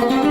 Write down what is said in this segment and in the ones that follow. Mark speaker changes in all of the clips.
Speaker 1: Thank you.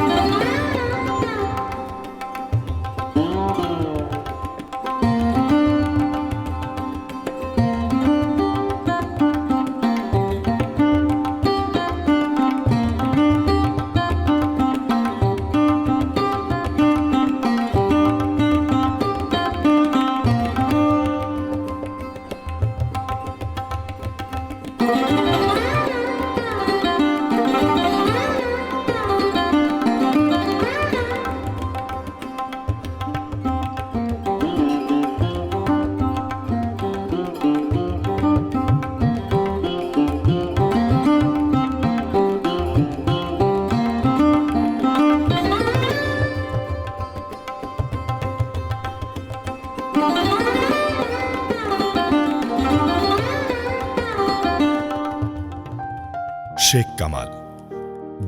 Speaker 1: Sheikh Kamal.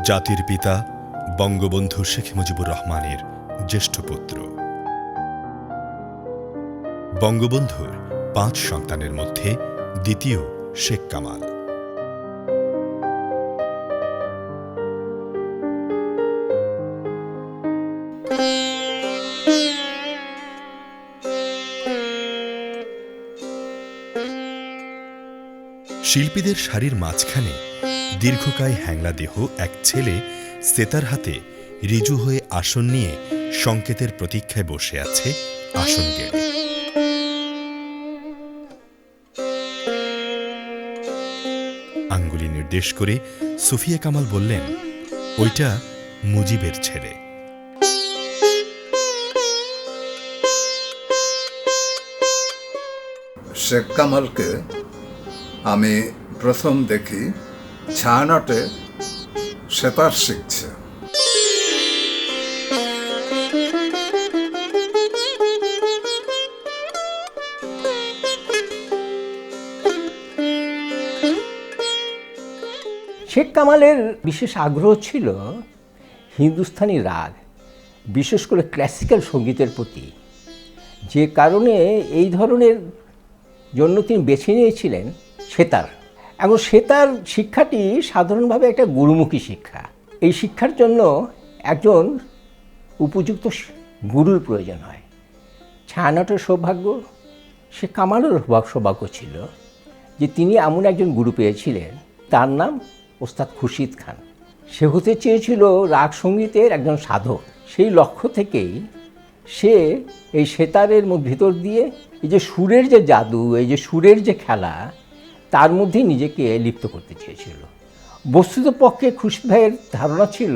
Speaker 1: জাতির পিতা বঙ্গবন্ধু শেখ মুজিবুর রহমানের জ্যেষ্ঠ পুত্র। বঙ্গবন্ধুর পাঁচ সন্তানের মধ্যে দ্বিতীয় শেখ কামাল। শিল্পীদের শাড়ির মাঝখানে দীর্ঘকায় হ্যাংলা দেহ এক ছেলে সেতার হাতে রিজু হয়ে আসন নিয়ে সংকেতের প্রতীক্ষায় বসে আছে আসন গেড়ে। আঙ্গুলি নির্দেশ করে সুফিয়া কামাল বললেন, ওইটা মুজিবের ছেলে।
Speaker 2: শেখ কামালকে আমি প্রথম দেখি ছায়ানটে সেতার শিখছে।
Speaker 3: শেখ কামালের বিশেষ আগ্রহ ছিল হিন্দুস্তানি রাগ, বিশেষ করে ক্লাসিক্যাল সঙ্গীতের প্রতি। যে কারণে এই ধরনের জন্য তিনি বেছে নিয়েছিলেন সেতার। এখন সেতার শিক্ষাটি সাধারণভাবে একটা গুরুমুখী শিক্ষা। এই শিক্ষার জন্য একজন উপযুক্ত গুরুর প্রয়োজন হয়। ছায়ানটের সৌভাগ্য, সে কামালের সৌভাগ্য ছিল যে তিনি এমন একজন গুরু পেয়েছিলেন। তার নাম ওস্তাদ খুরশিদ খান। সে হতে চেয়েছিল রাগ সঙ্গীতের একজন সাধক। সেই লক্ষ্য থেকেই সে এই সেতারের ভিতর দিয়ে এই যে সুরের যে জাদু, এই যে সুরের যে খেলা তার মধ্যেই নিজেকে লিপ্ত করতে চেয়েছিল। বস্তুত পক্ষে খুশি ভাইয়ের ধারণা ছিল,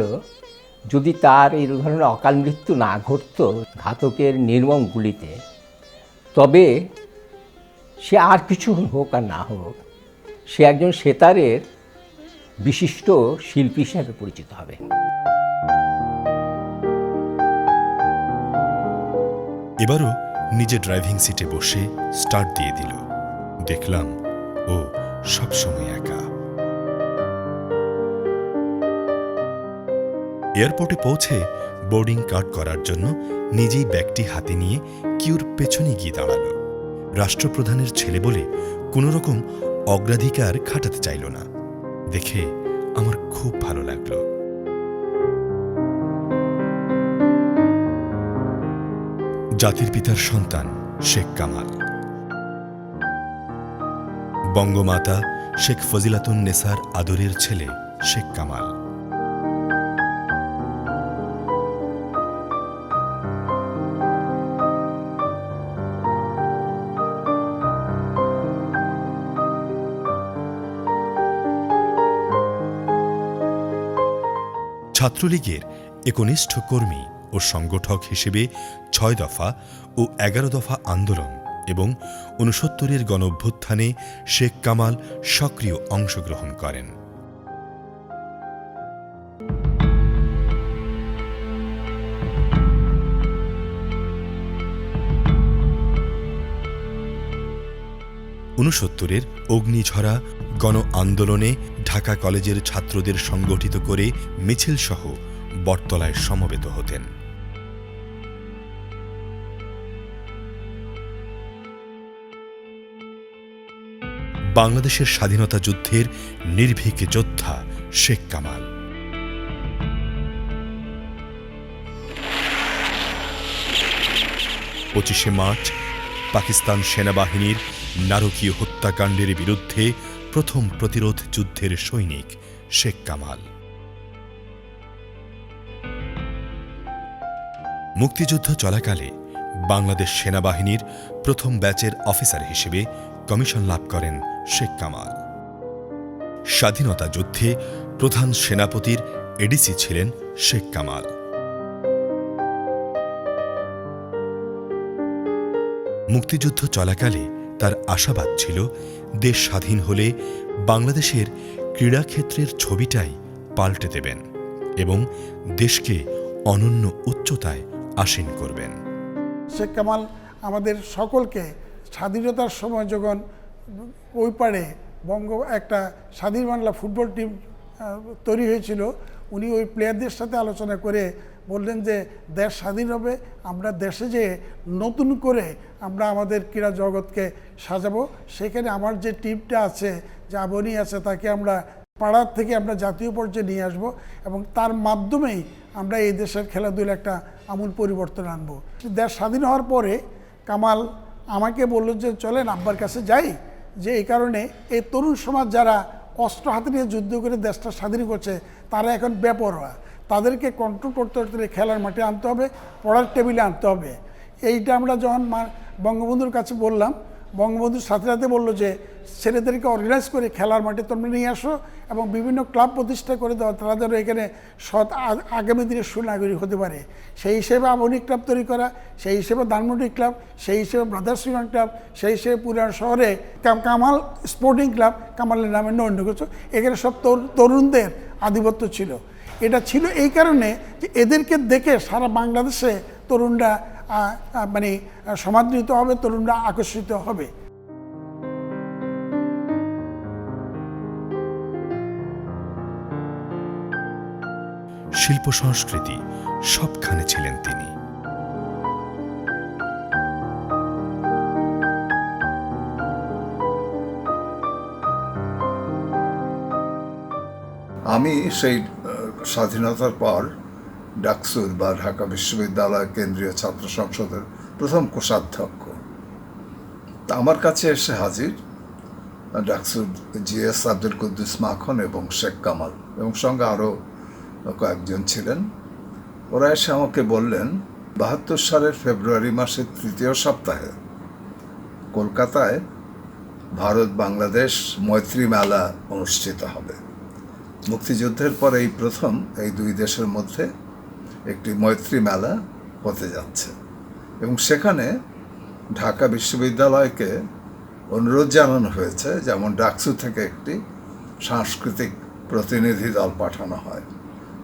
Speaker 3: যদি তার এই ধরনের অকাল মৃত্যু না ঘটত ঘাতকের নির্মম গুলিতে, তবে সে আর কিছু হোক আর না হোক, সে একজন সেতারের বিশিষ্ট শিল্পী হিসাবে পরিচিত হবে।
Speaker 1: এবারও নিজে ড্রাইভিং সিটে বসে স্টার্ট দিয়ে দিল। দেখলাম ও সবসময় একা। এয়ারপোর্টে পৌঁছে বোর্ডিং কার্ড করার জন্য নিজেই ব্যাগটি হাতে নিয়ে কিউর পেছনে গিয়ে দাঁড়াল। রাষ্ট্রপ্রধানের ছেলে বলে কোনো রকম অগ্রাধিকার খাটাতে চাইল না। দেখে আমার খুব ভালো লাগল। জাতির পিতার সন্তান শেখ কামাল। বঙ্গমাতা শেখ ফজিলাতুন নেসার আদরের ছেলে শেখ কামাল। ছাত্রলীগের একনিষ্ঠ কর্মী ও সংগঠক হিসেবে ছয় দফা ও এগারো দফা আন্দোলন এবং ঊনসত্তরের গণঅভ্যুত্থানে শেখ কামাল সক্রিয় অংশগ্রহণ করেন। ঊনসত্তরের অগ্নিঝরা গণ আন্দোলনে ঢাকা কলেজের ছাত্রদের সংগঠিত করে মিছিলসহ বটতলায় সমবেত হতেন। বাংলাদেশের স্বাধীনতা যুদ্ধের নির্ভীক যোদ্ধা শেখ কামাল। পঁচিশে মার্চ, পাকিস্তান সেনাবাহিনীর নারকীয় হত্যাকাণ্ডের বিরুদ্ধে প্রথম প্রতিরোধ যুদ্ধের সৈনিক শেখ কামাল। মুক্তিযুদ্ধ চলাকালে বাংলাদেশ সেনাবাহিনীর প্রথম ব্যাচের অফিসার হিসেবে কমিশন লাভ করেন শেখ কামাল। স্বাধীনতা যুদ্ধে প্রধান সেনাপতির এডিসি ছিলেন শেখ কামাল। মুক্তিযুদ্ধ চলাকালে তার আশাবাদ ছিল, দেশ স্বাধীন হলে বাংলাদেশের ক্রীড়াক্ষেত্রের ছবিটাই পাল্টে দেবেন এবং দেশকে অনন্য উচ্চতায় আসীন করবেন।
Speaker 4: শেখ কামাল আমাদের সকলকে স্বাধীনতার সময় যখন ওই পারে বঙ্গ, একটা স্বাধীন বাংলা ফুটবল টিম তৈরি হয়েছিল। উনি ওই প্লেয়ারদের সাথে আলোচনা করে বললেন যে, দেশ স্বাধীন হবে, আমরা দেশে যে নতুন করে আমরা আমাদের ক্রীড়া জগৎকে সাজাবো। সেখানে আমার যে টিমটা আছে, যে আবনি আছে, তাকে আমরা পাড়ার থেকে আমরা জাতীয় পর্যায়ে নিয়ে আসব এবং তার মাধ্যমেই আমরা এই দেশের খেলাধুলা একটা আমূল পরিবর্তন আনব। দেশ স্বাধীন হওয়ার পরে কামাল আমাকে বলল যে, চলেন আব্বার কাছে যাই। যে এই কারণে এই তরুণ সমাজ যারা অস্ত্র হাতে নিয়ে যুদ্ধ করে দেশটা স্বাধীন করছে, তারা এখন বেপরোয়া। তাদেরকে কন্ট্রোল করতে করতে খেলার মাঠে আনতে হবে, পড়ার টেবিলে আনতে হবে। এইটা আমরা যখন বঙ্গবন্ধুর কাছে বললাম বঙ্গবন্ধুর সাথে সাথে বলল যে, ছেলেদেরকে অর্গানাইজ করে খেলার মাঠে তোমরা নিয়ে আসো এবং বিভিন্ন ক্লাব প্রতিষ্ঠা করে দেওয়া তারা যেন এখানে সৎ আগামী দিনের সুনাগরিক হতে পারে। সেই হিসেবে আবনি ক্লাব তৈরি করা, সেই হিসেবে ধানমন্ডি ক্লাব, সেই হিসেবে ব্রাদার্স ইউনিয়ন ক্লাব, সেই হিসেবে পুরান শহরে কামাল স্পোর্টিং ক্লাব, কামালের নামে নৈন্য করছ এখানে সব তরু- তরুণদের আধিপত্য ছিল। এটা ছিল এই কারণে যে, এদেরকে দেখে সারা বাংলাদেশে তরুণরা মানে সমাদৃত হবে তরুণরা আকর্ষিত হবে।
Speaker 1: শিল্প সংস্কৃতি সবখানে ছিলেন তিনি।
Speaker 2: আমি সেই স্বাধীনতার পর ডাকসুর বা ঢাকা বিশ্ববিদ্যালয় কেন্দ্রীয় ছাত্র সংসদের প্রথম কোষাধ্যক্ষ। তা আমার কাছে এসে হাজির। ডাকসুর জিএস আব্দুল কুদ্দুস মাখন এবং শেখ কামাল এবং সঙ্গে আরও কয়েকজন ছিলেন। ওরা এসে আমাকে বললেন, বাহাত্তর সালের ফেব্রুয়ারি মাসের তৃতীয় সপ্তাহে কলকাতায় ভারত বাংলাদেশ মৈত্রী মেলা অনুষ্ঠিত হবে। মুক্তিযুদ্ধের পর এই প্রথম এই দুই দেশের মধ্যে একটি মৈত্রী মেলা হতে যাচ্ছে। এবং সেখানে ঢাকা বিশ্ববিদ্যালয়কে অনুরোধ জানানো হয়েছে, যেমন ডাকসু থেকে একটি সাংস্কৃতিক প্রতিনিধি দল পাঠানো হয়।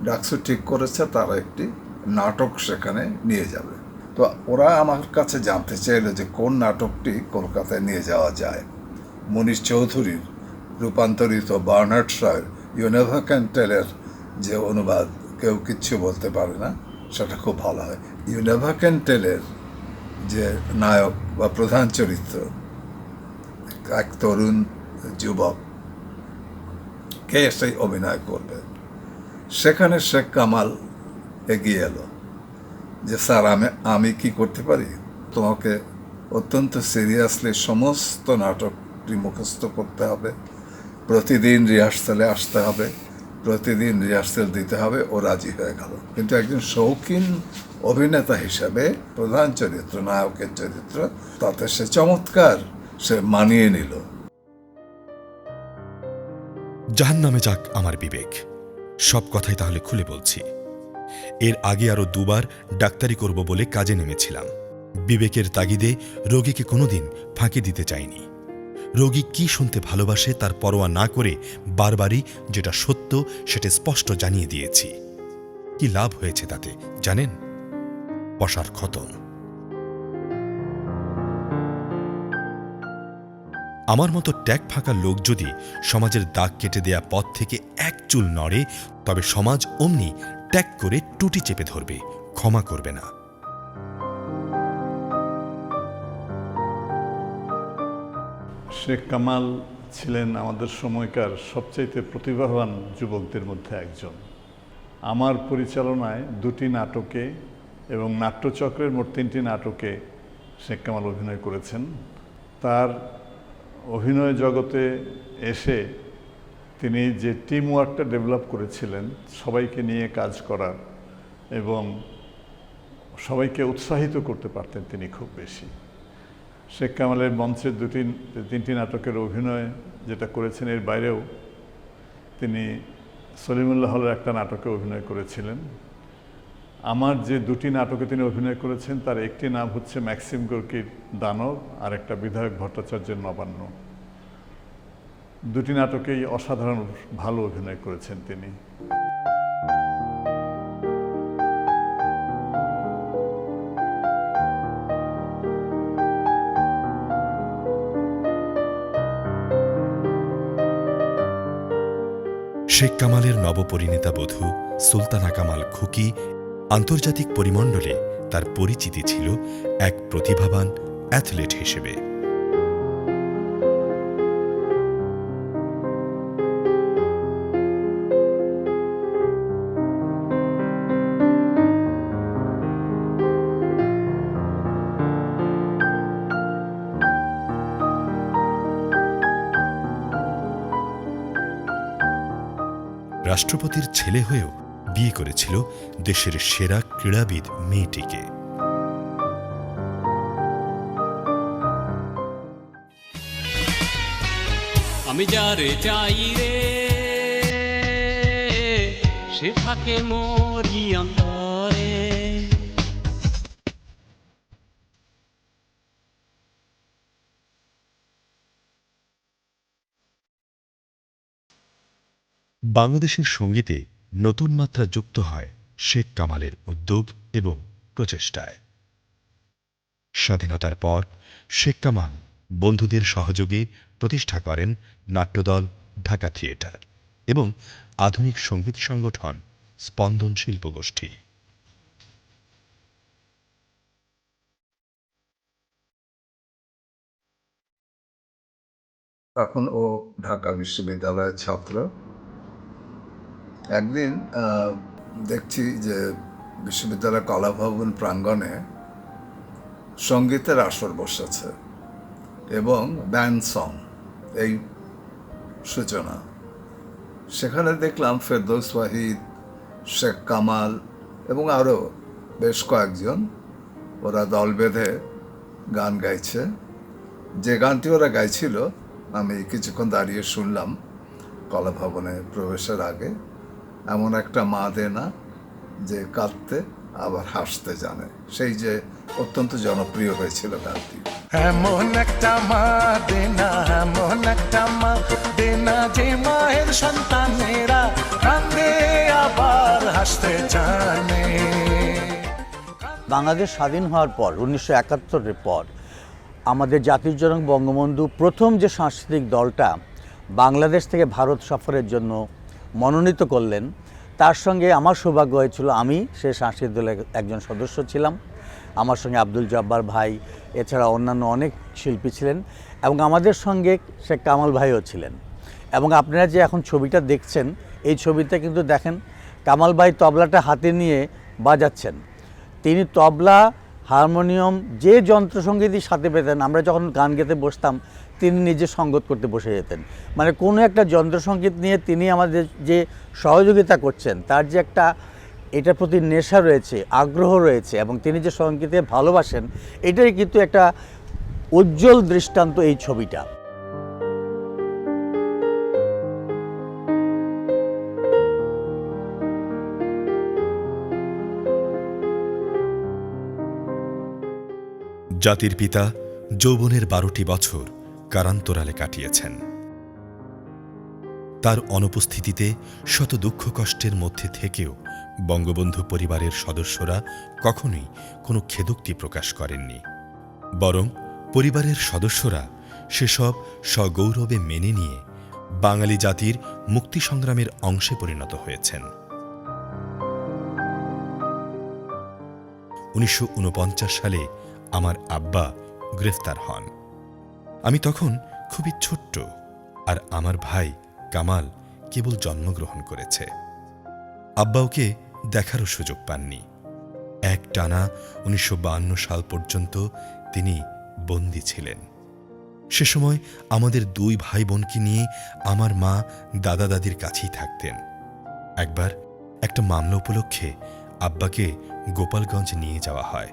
Speaker 2: ডাকসু ঠিক করেছে, তারা একটি নাটক সেখানে নিয়ে যাবে। তো ওরা আমার কাছে জানতে চাইলো যে কোন নাটকটি কলকাতায় নিয়ে যাওয়া যায়। মনীষ চৌধুরীর রূপান্তরিত বার্নার্ড শয়ের ইউনেভা ক্যান্টেলের যে অনুবাদ কেউ কিচ্ছু বলতে পারে না, সেটা খুব ভালো হয়। ইউনেভা ক্যান্টেলের যে নায়ক বা প্রধান চরিত্র এক তরুণ যুবক কে সেই অভিনয় করবে। সেখানে শেখ কামাল এগিয়ে এলো যে, স্যার, আমি আমি কি করতে পারি? তোমাকে অত্যন্ত সিরিয়াসলি সমস্ত নাটকটি মুখস্থ করতে হবে। প্রতিদিন রিহার্সালে আসতে হবে। প্রতিদিন রিহার্সাল দিতে হবে, ও রাজি হয়ে গেল। কিন্তু একজন শৌখিন অভিনেতা হিসাবে প্রধান চরিত্র, নায়কের চরিত্র, তাতে সে চমৎকার সে মানিয়ে নিল।
Speaker 1: জাহান নামে যাক আমার বিবেক। সব কথাই তাহলে খুলে বলছি। এর আগে আরও দুবার ডাক্তারি করব বলে কাজে নেমেছিলাম। বিবেকের তাগিদে রোগীকে কোনোদিন ফাঁকি দিতে চাইনি। রোগী কি শুনতে ভালোবাসে তার পরোয়া না করে বারবারই যেটা সত্য সেটা স্পষ্ট জানিয়ে দিয়েছি। কি লাভ হয়েছে তাতে, জানেন? পশার খতম। আমার মতো ট্যাগ ফাঁকা লোক যদি সমাজের দাগ কেটে দেয়া পথ থেকে এক চুল নড়ে, তবে সমাজ অমনি ট্যাগ করে টুটি চেপে ধরবে, ক্ষমা করবে না।
Speaker 5: শেখ কামাল ছিলেন আমাদের সময়কার সবচাইতে প্রতিভাবান যুবকদের মধ্যে একজন। আমার পরিচালনায় দুটি নাটকে এবং নাট্যচক্রের মোট তিনটি নাটকে শেখ কামাল অভিনয় করেছেন। তার অভিনয় জগতে এসে তিনি যে টিম ওয়ার্কটা ডেভেলপ করেছিলেন, সবাইকে নিয়ে কাজ করার এবং সবাইকে উৎসাহিত করতে পারতেন তিনি খুব বেশি। শেখ কামালের মঞ্চের দুটি, তিনটি নাটকের অভিনয় যেটা করেছেন এর বাইরেও তিনি সলিমুল্লাহ হলের একটা নাটকে অভিনয় করেছিলেন। আমার যে দুটি নাটকে তিনি অভিনয় করেছেন, তার একটি নাম হচ্ছে ম্যাক্সিম গোর্কির দানব আর একটা বিধায়ক ভট্টাচার্যের নবান্ন। দুটি নাটকেই অসাধারণ, ভালো অভিনয় করেছেন তিনি।
Speaker 1: শেখ কামালের নবপরিণীতা বধূ সুলতানা কামাল খুকি আন্তর্জাতিক পরিমণ্ডলে তার পরিচিতি ছিল এক প্রতিভাবান অ্যাথলেট হিসেবে। রাষ্ট্রপতির ছেলে হয়েও বিয়ে করেছিল দেশের সেরা ক্রীড়াবিদ মেয়েটিকে।
Speaker 6: আমি যারে চাই রে, সে থাকে মরি
Speaker 1: বাংলাদেশের সঙ্গীতে নতুন মাত্রা যুক্ত হয় শেখ কামালের উদ্যোগ এবং প্রচেষ্টায়। স্বাধীনতার পর শেখ কামাল বন্ধুদের সহযোগে প্রতিষ্ঠা করেন নাট্যদল, ঢাকা থিয়েটার এবং আধুনিক সংগীত সংগঠন স্পন্দন শিল্পগোষ্ঠী
Speaker 2: তখন ও ঢাকা বিশ্ববিদ্যালয়ের ছাত্র। একদিন দেখছি যে বিশ্ববিদ্যালয় কলাভবন প্রাঙ্গণে সঙ্গীতের আসর বসেছে এবং ব্যান্ড সং এই সূচনা। সেখানে দেখলাম ফেরদৌস ওয়াহিদ, শেখ কামাল এবং আরও বেশ কয়েকজন ওরা দল বেঁধে গান গাইছে। যে গানটি ওরা গাইছিল, আমি কিছুক্ষণ দাঁড়িয়ে শুনলাম কলাভবনে প্রবেশের আগে। এমন একটা মা দেনা যে কাঁদতে আবার হাসতে জানে। সেই যে অত্যন্ত জনপ্রিয় হয়েছিল গানটি।
Speaker 7: এমন একটা মা দেনা এমন একটা মা দেনা যে মায়ের সন্তানেরা কান্দে আবার হাসতে জানে।
Speaker 8: বাংলাদেশ স্বাধীন হওয়ার পর উনিশশো একাত্তরের পর আমাদের জাতির জনক বঙ্গবন্ধু প্রথম যে সাংস্কৃতিক দলটা বাংলাদেশ থেকে ভারত সফরের জন্য মনোনীত করলেন। তার সঙ্গে আমার সৌভাগ্য হয়েছিল, আমি সেই সাংস্কৃতিক দলের একজন সদস্য ছিলাম। আমার সঙ্গে আব্দুল জব্বার ভাই, এছাড়া অন্যান্য অনেক শিল্পী ছিলেন এবং আমাদের সঙ্গে শেখ কামাল ভাইও ছিলেন। এবং আপনারা যে এখন ছবিটা দেখছেন, এই ছবিতে কিন্তু দেখেন, কামাল ভাই তবলাটা হাতে নিয়ে বাজাচ্ছেন। তিনি তবলা হারমোনিয়াম, যে যন্ত্রসঙ্গীতই সাথে পেতেন, আমরা যখন গান গেতে বসতাম, তিনি নিজে সঙ্গত করতে বসে যেতেন। মানে কোনো একটা যন্ত্রসঙ্গীত নিয়ে তিনি আমাদের যে সহযোগিতা করছেন, তার যে একটা এটার প্রতি নেশা রয়েছে, আগ্রহ রয়েছে, এবং তিনি যে সঙ্গীতে ভালোবাসেন এটাই কিন্তু একটা উজ্জ্বল দৃষ্টান্ত এই ছবিটা।
Speaker 1: জাতির পিতা যৌবনের বারোটি বছর কারান্তরালে কাটিয়েছেন। তার অনুপস্থিতিতে শত দুঃখ কষ্টের মধ্যে থেকেও বঙ্গবন্ধু পরিবারের সদস্যরা কখনোই কোনো খেদুক্তি প্রকাশ করেননি। বরং পরিবারের সদস্যরা সেসব সগৌরবে মেনে নিয়ে বাঙালি জাতির মুক্তি সংগ্রামের অংশে পরিণত হয়েছেন। উনিশশো ঊনপঞ্চাশ সালে আমার আব্বা গ্রেফতার হন। আমি তখন খুবই ছোট্ট আর আমার ভাই কামাল কেবল জন্মগ্রহণ করেছে। আব্বা ওকে দেখারও সুযোগ পাননি। এক টানা উনিশশো সাল পর্যন্ত তিনি বন্দী ছিলেন। সে সময় আমাদের দুই ভাই বোনকে নিয়ে আমার মা দাদা দাদির কাছেই থাকতেন। একবার একটা মামলা উপলক্ষে আব্বাকে গোপালগঞ্জ নিয়ে যাওয়া হয়।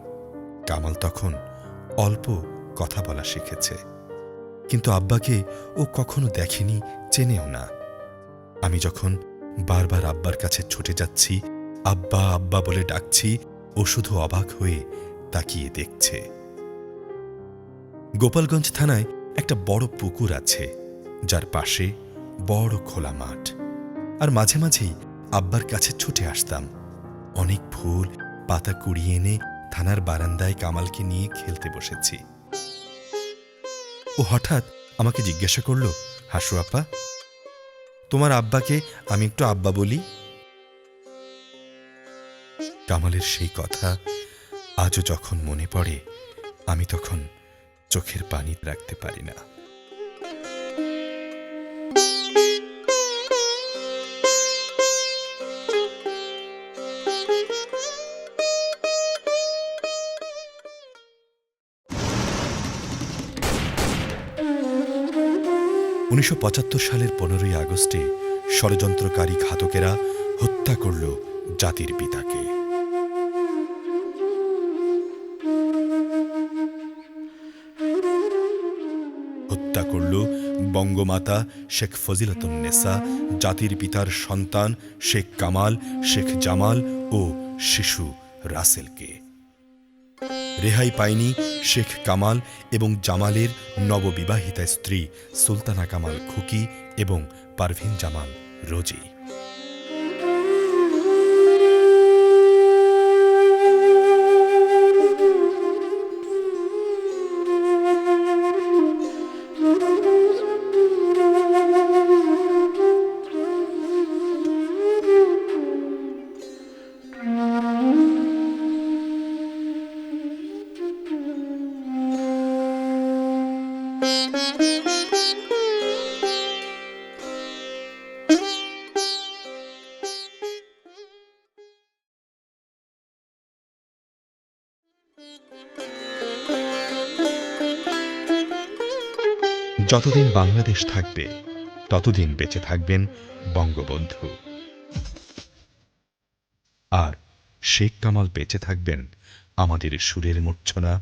Speaker 1: কামাল তখন অল্প কথা বলা শিখেছে। কিন্তু আব্বাকে ও কখনো দেখেনি, চেনেও না। আমি যখন বারবার আব্বার কাছে ছুটে যাচ্ছি, আব্বা আব্বা বলে ডাকছি, ও শুধু অবাক হয়ে তাকিয়ে দেখছে। গোপালগঞ্জ থানায় একটা বড় পুকুর আছে, যার পাশে বড় খোলা মাঠ। আর মাঝে মাঝেই আব্বার কাছে ছুটে আসতাম। অনেক ফুল, পাতা কুড়িয়ে এনে থানার বারান্দায় কামালকে নিয়ে খেলতে বসেছি। ও হঠাৎ আমাকে জিজ্ঞাসা করল, হাসু আপা, তোমার আব্বাকে আমি একটু আব্বা বলি? কামালের সেই কথা আজও যখন মনে পড়ে, আমি তখন চোখের পানি রাখতে পারি না। উনিশশো পঁচাত্তর সালের পনেরোই আগস্টে ষড়যন্ত্রকারী ঘাতকেরা হত্যা করল জাতির পিতাকে। হত্যা করল বঙ্গমাতা শেখ ফজিলতুন্নেসা জাতির পিতার সন্তান শেখ কামাল, শেখ জামাল ও শিশু রাসেলকে। রেহাই পায়নি শেখ কামাল এবং জামালের নববিবাহিতা স্ত্রী সুলতানা কামাল খুকি এবং পারভিন জামাল রোজি। যতদিন বাংলাদেশ থাকবে, ততদিন বেঁচে থাকবেন বঙ্গবন্ধু। আর শেখ কামাল বেঁচে থাকবেন আমাদের সুরের মূর্ছনা,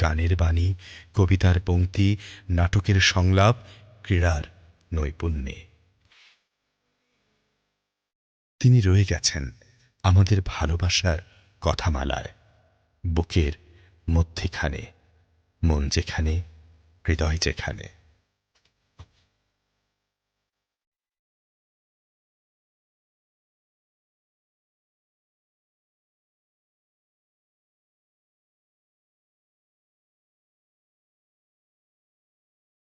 Speaker 1: গানের বাণী, কবিতার পংক্তি নাটকের সংলাপ, ক্রীড়ার নৈপুণ্যে। তিনি রয়ে গেছেন আমাদের ভালোবাসার কথামালায়, বুকের মধ্যেখানে, মন যেখানে, হৃদয় যেখানে।